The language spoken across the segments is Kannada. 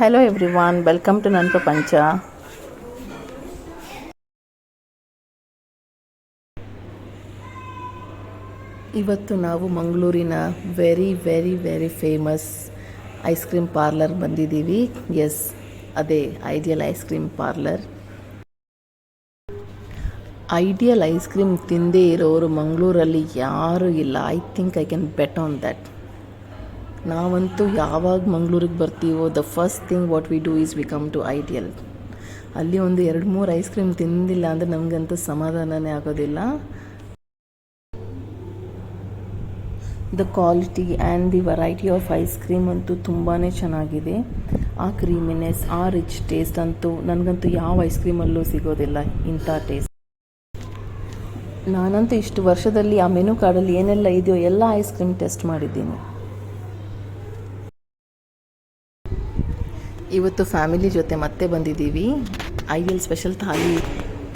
Hello everyone welcome to ನನ್ನ ಪ್ರಪಂಚ ಇವತ್ತು ನಾವು ಮಂಗಳೂರಿನ very very very famous ice cream parlour ಬಂದಿದ್ದೀವಿ. ಎಸ್ ಅದೇ Ideal ice cream parlour Ideal ice cream ತಿಂದೇ ಇರೋರು ಮಂಗಳೂರಲ್ಲಿ ಯಾರೂ ಇಲ್ಲ. I think I can bet on that ನಾವಂತೂ ಯಾವಾಗ ಮಂಗಳೂರಿಗೆ ಬರ್ತೀವೋ the first thing what we do is we come to L ಅಲ್ಲಿ ಒಂದು ಎರಡು ಮೂರು ಐಸ್ ಕ್ರೀಮ್ ತಿಂದಿಲ್ಲ ಅಂದರೆ ನಮಗಂತೂ ಸಮಾಧಾನನೇ ಆಗೋದಿಲ್ಲ. The quality and the variety of ice cream ಅಂತೂ ತುಂಬಾ ಚೆನ್ನಾಗಿದೆ. ಆ ಕ್ರೀಮಿನೆಸ್ ಆ ರಿಚ್ ಟೇಸ್ಟ್ ಅಂತೂ ನನಗಂತೂ ಯಾವ ಐಸ್ ಕ್ರೀಮಲ್ಲೂ ಸಿಗೋದಿಲ್ಲ ಇಂಥ ಟೇಸ್ಟ್ ನಾನಂತೂ ಇಷ್ಟು ವರ್ಷದಲ್ಲಿ ಆ ಮೆನು ಕಾರ್ಡಲ್ಲಿ ಏನೆಲ್ಲ ಇದೆಯೋ ಎಲ್ಲ ಐಸ್ ಕ್ರೀಮ್ ಟೆಸ್ಟ್ ಮಾಡಿದ್ದೀನಿ. ಇವತ್ತು ಫ್ಯಾಮಿಲಿ ಜೊತೆ ಮತ್ತೆ ಬಂದಿದ್ದೀವಿ. ಐಡಿಯಲ್ ಸ್ಪೆಷಲ್ ಥಾಲಿ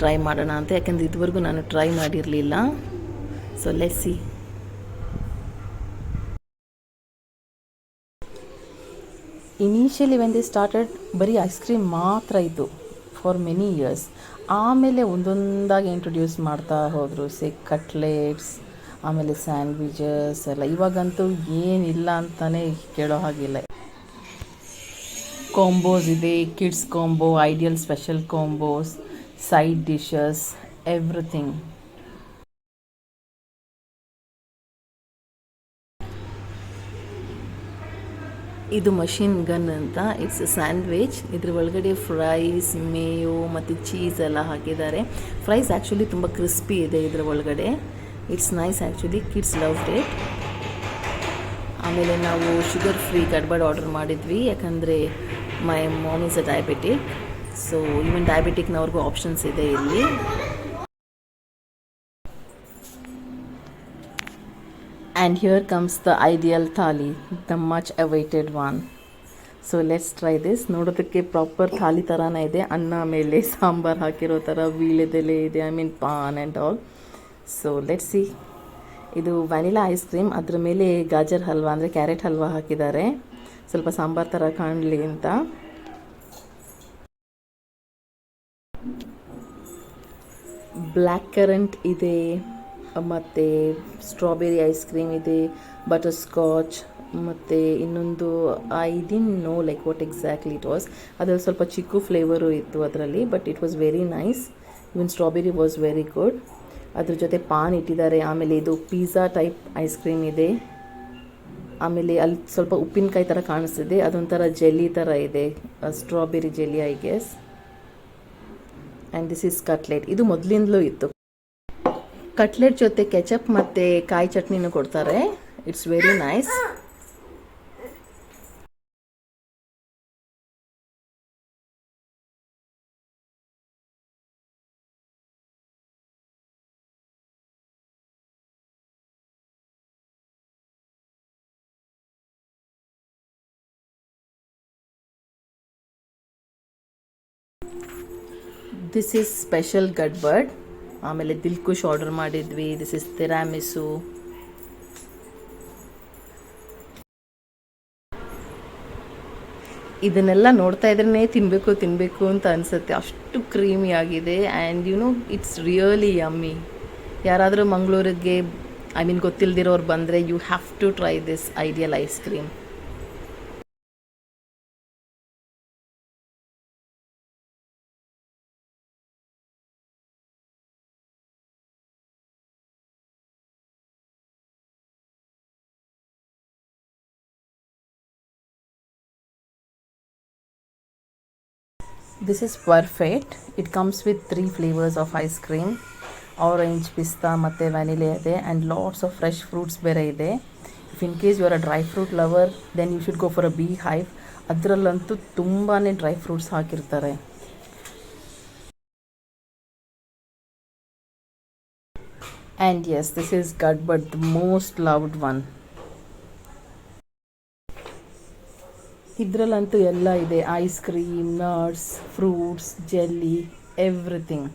ಟ್ರೈ ಮಾಡೋಣ ಅಂತ, ಯಾಕಂದ್ರೆ ಇದುವರೆಗೂ ನಾನು ಟ್ರೈ ಮಾಡಿರಲಿಲ್ಲ. So lassi initially when they started ಬರೀ ಐಸ್ ಕ್ರೀಮ್ ಮಾತ್ರ ಇದ್ದು ಫಾರ್ ಮೆನಿ ಇಯರ್ಸ್ ಆಮೇಲೆ ಒಂದೊಂದಾಗಿ ಇಂಟ್ರೊಡ್ಯೂಸ್ ಮಾಡ್ತಾ ಹೋದರು ಸೆ ಕಟ್ಲೆಟ್ಸ್ ಆಮೇಲೆ ಸ್ಯಾಂಡ್ವಿಚಸ್ ಎಲ್ಲ. ಇವಾಗಂತೂ ಏನಿಲ್ಲ ಅಂತಲೇ ಕೇಳೋ ಹಾಗಿಲ್ಲ. ಕಾಂಬೋಸ್ ಇದೆ kids combo Ideal special combos side dishes everything ಇದು ಮಷಿನ್ ಗನ್ ಅಂತ ಇಟ್ಸ್ ಸ್ಯಾಂಡ್ವಿಚ್ ಇದ್ರ ಒಳಗಡೆ ಫ್ರೈಸ್ ಮೇಯೋ ಮತ್ತು ಚೀಸ್ ಎಲ್ಲ ಹಾಕಿದ್ದಾರೆ. ಫ್ರೈಸ್ ಆ್ಯಕ್ಚುಲಿ ತುಂಬ ಕ್ರಿಸ್ಪಿ ಇದೆ ಇದ್ರ ಒಳಗಡೆ. It's nice actually kids love date ಆಮೇಲೆ ನಾವು ಶುಗರ್ ಫ್ರೀ ಕಡ್ಬಡ್ ಆರ್ಡರ್ ಮಾಡಿದ್ವಿ. ಯಾಕಂದರೆ my mom is a diabetic so even ಡಯಾಬಿಟಿಕ್ನವ್ರಿಗೂ options ಇದೆ ಇಲ್ಲಿ. And here comes the ideal thali the much awaited one. So let's try this ನೋಡೋದಕ್ಕೆ ಪ್ರಾಪರ್ ಥಾಲಿ ಥರನೇ ಇದೆ. ಅನ್ನ ಮೇಲೆ ಸಾಂಬಾರು ಹಾಕಿರೋ ಥರ ವೀಳ್ಯದೆಲೆ ಇದೆ I mean paan and also let's see ಇದು ವ್ಯಾನಿಲಾ ಐಸ್ ಕ್ರೀಮ್ ಅದ್ರ ಮೇಲೆ ಗಾಜರ್ ಹಲ್ವಾ, ಅಂದರೆ ಕ್ಯಾರೆಟ್ ಹಲ್ವಾ ಹಾಕಿದ್ದಾರೆ. ಸ್ವಲ್ಪ ಸಾಂಬಾರು ಥರ ಕಾಣಲಿ ಅಂತ. ಬ್ಲ್ಯಾಕ್ ಕರೆಂಟ್ ಇದೆ, ಮತ್ತು ಸ್ಟ್ರಾಬೆರಿ ಐಸ್ ಕ್ರೀಮ್ ಇದೆ ಬಟರ್ ಸ್ಕಾಚ್ ಮತ್ತು ಇನ್ನೊಂದು I don't know like what exactly it was ಅದರಲ್ಲಿ ಸ್ವಲ್ಪ ಚಿಕ್ಕು ಫ್ಲೇವರು ಇತ್ತು ಅದರಲ್ಲಿ but it was very nice even strawberry was very good ಅದ್ರ ಜೊತೆ ಪಾನ್ ಇಟ್ಟಿದ್ದಾರೆ, ಆಮೇಲೆ ಇದು ಪಿಜ್ಜಾ ಟೈಪ್ ಐಸ್ ಕ್ರೀಮ್ ಇದೆ. ಆಮೇಲೆ ಅಲ್ಲಿ ಸ್ವಲ್ಪ ಉಪ್ಪಿನಕಾಯಿ ಥರ ಕಾಣಿಸ್ತಿದೆ. ಅದೊಂಥರ ಜೆಲ್ಲಿ ಥರ ಇದೆ. Strawberry jelly I guess and this is cutlet ಇದು ಮೊದಲಿಂದಲೂ ಇತ್ತು. ಕಟ್ಲೆಟ್ ಜೊತೆ ಕೆಚಪ್ ಮತ್ತು ಕಾಯಿ ಚಟ್ನಿನೂ ಕೊಡ್ತಾರೆ. It's very nice this is special gadbad ಆಮೇಲೆ ದಿಲ್ಕುಶ್ ಆರ್ಡರ್ ಮಾಡಿದ್ವಿ. ದಿಸ್ ಇಸ್ ತಿರಾಮಿಸು ಇದನ್ನೆಲ್ಲ ನೋಡ್ತಾ ಇದ್ರೇ ತಿನ್ನಬೇಕು ತಿನ್ನಬೇಕು ಅಂತ ಅನಿಸುತ್ತೆ. ಅಷ್ಟು ಕ್ರೀಮಿ ಆಗಿದೆ. And you know it's really yummy ಯಾರಾದರೂ ಮಂಗಳೂರಿಗೆ ಐ ಮೀನ್ ಗೊತ್ತಿಲ್ಲದಿರೋರು ಬಂದರೆ you have to try this Ideal ice cream this is perfect it comes with three flavours of ice cream orange pista ಮತ್ತು ವ್ಯಾನಿಲೆ ಇದೆ and lots of fresh fruits ಬೇರೆ ಇದೆ if in case you are a dry fruit lover then you should go for a beehive ಅದರಲ್ಲಂತೂ ತುಂಬಾ ಡ್ರೈ ಫ್ರೂಟ್ಸ್ ಹಾಕಿರ್ತಾರೆ and yes this is gadbad the most loved one ಇದರಲ್ಲಂತೂ ಎಲ್ಲ ಇದೆ. Ice cream nuts fruits jelly everything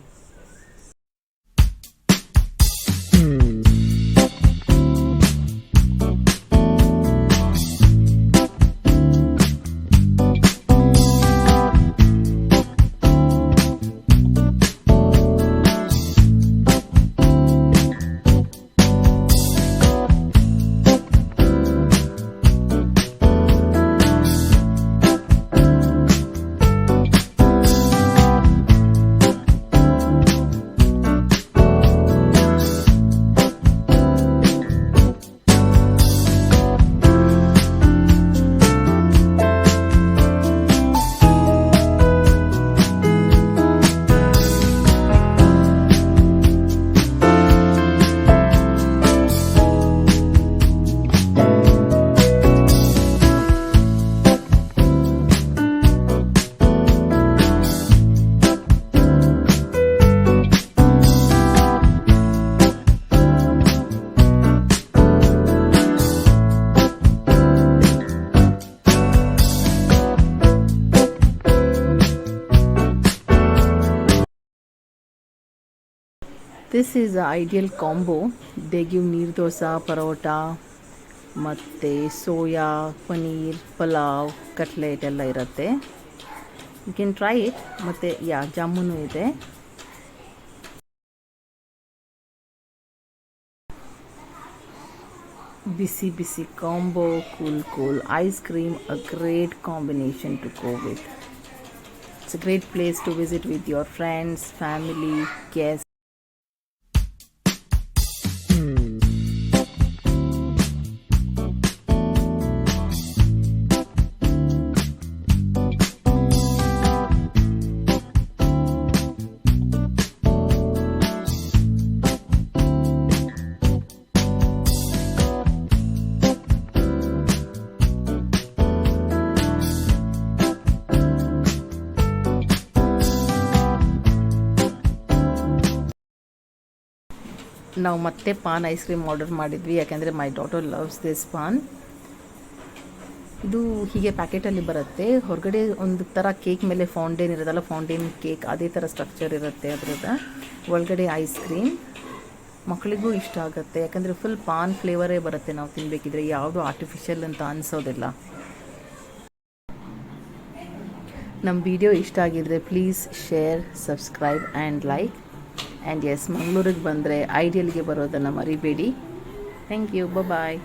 this is a Ideal combo they give neer dosa parotta ಮತ್ತು ಸೋಯಾ ಪನೀರ್ ಪಲಾವ್ ಕಟ್ಲೆಟ್ ಎಲ್ಲ ಇರುತ್ತೆ. ಯು ಕ್ಯಾನ್ ಟ್ರೈ ಇಟ್ ಮತ್ತು ಯಾ ಜಾಮೂನು ಇದೆ. ಬಿಸಿ ಬಿಸಿ combo cool cool ice cream a great combination to go with it's a great place to visit with your friends family guest ನಾವು ಮತ್ತೆ ಪಾನ್ ಐಸ್ ಕ್ರೀಮ್ ಆರ್ಡರ್ ಮಾಡಿದ್ವಿ, ಯಾಕೆಂದರೆ my daughter loves this paan. ಇದು ಹೀಗೆ ಪ್ಯಾಕೆಟಲ್ಲಿ ಬರುತ್ತೆ. ಹೊರಗಡೆ ಒಂದು ಥರ ಕೇಕ್ ಮೇಲೆ ಫೌಂಡೇನ್ ಇರೋದಲ್ಲ ಫೌಂಡೇನ್ ಕೇಕ್, ಅದೇ ಥರ ಸ್ಟ್ರಕ್ಚರ್ ಇರುತ್ತೆ ಅದ್ರದ್ದು. ಒಳಗಡೆ ಐಸ್ ಕ್ರೀಮ್. ಮಕ್ಕಳಿಗೂ ಇಷ್ಟ ಆಗುತ್ತೆ, ಯಾಕಂದರೆ ಫುಲ್ ಪಾನ್ ಫ್ಲೇವರೇ ಬರುತ್ತೆ ನಾವು ತಿನ್ನಬೇಕಿದ್ರೆ ಯಾವುದು ಆರ್ಟಿಫಿಷಿಯಲ್ ಅಂತ ಅನಿಸೋದಿಲ್ಲ. ನಮ್ಮ ವಿಡಿಯೋ ಇಷ್ಟ ಆಗಿದ್ರೆ please share subscribe and like and yes ಮಂಗಳೂರಿಗೆ ಬಂದರೆ ಐಡಿಯಲ್ಗೆ ಬರೋದನ್ನು ಮರಿಬೇಡಿ. Thank you bye